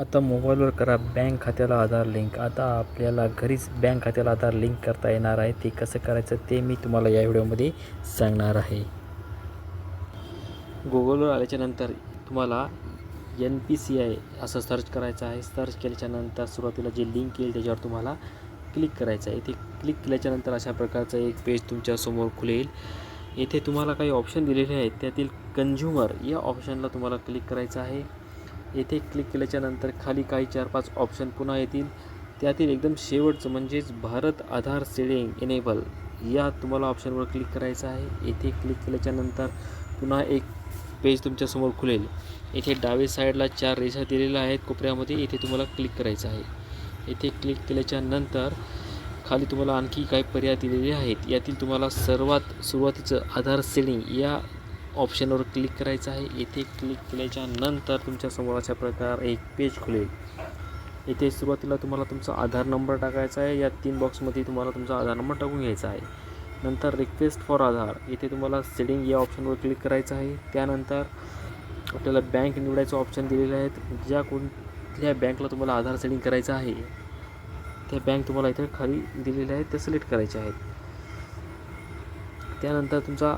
आता मोबाईलवर करा बँक खात्याला आधार लिंक. आता आपल्याला घरीच बँक खात्याला आधार लिंक करता येणार आहे. ते कसं करायचं ते मी तुम्हाला या व्हिडिओमध्ये सांगणार आहे. गुगलवर आल्याच्यानंतर तुम्हाला एन पी सी आय असं सर्च करायचं आहे. सर्च केल्याच्यानंतर सुरुवातीला जे लिंक येईल त्याच्यावर तुम्हाला क्लिक करायचं आहे. इथे क्लिक केल्याच्यानंतर अशा प्रकारचं एक पेज तुमच्यासमोर खुलेल. येथे तुम्हाला काही ऑप्शन दिलेले आहेत. त्यातील कंझ्युमर या ऑप्शनला तुम्हाला क्लिक करायचं आहे. येथे क्लिक केल्याच्यानंतर खाली काही चार पाच ऑप्शन पुन्हा येतील. त्यातील एकदम शेवटचं म्हणजेच भारत आधार सेडिंग एनेबल या तुम्हाला ऑप्शनवर क्लिक करायचं आहे. येथे क्लिक केल्याच्यानंतर पुन्हा एक पेज तुमच्यासमोर खुलेल. येथे डावे साईडला चार रेषा दिलेल्या आहेत कोपऱ्यामध्ये. येथे तुम्हाला क्लिक करायचं आहे. येथे क्लिक केल्याच्यानंतर खाली तुम्हाला आणखी काही पर्याय दिलेले आहेत. यातील तुम्हाला सर्वात सुरुवातीचं आधार सेडिंग या ऑप्शनवर क्लिक करायचं आहे. येथे क्लिक केल्याच्यानंतर तुमच्यासमोर अशा प्रकार एक पेज खुलेल. येथे सुरुवातीला तुम्हाला तुमचा आधार नंबर टाकायचा आहे. या तीन बॉक्समध्ये तुम्हाला तुमचा आधार नंबर टाकून घ्यायचा आहे. नंतर रिक्वेस्ट फॉर आधार. येथे तुम्हाला सेडिंग या ऑप्शनवर क्लिक करायचं आहे. त्यानंतर आपल्याला बँक निवडायचं ऑप्शन दिलेलं आहे ज्या कोणत्या बँकला तुम्हाला आधार सेडिंग करायचं आहे त्या बँक तुम्हाला इथे खाली दिलेल्या आहेत. त्या सिलेक्ट करायच्या आहेत. त्यानंतर तुमचा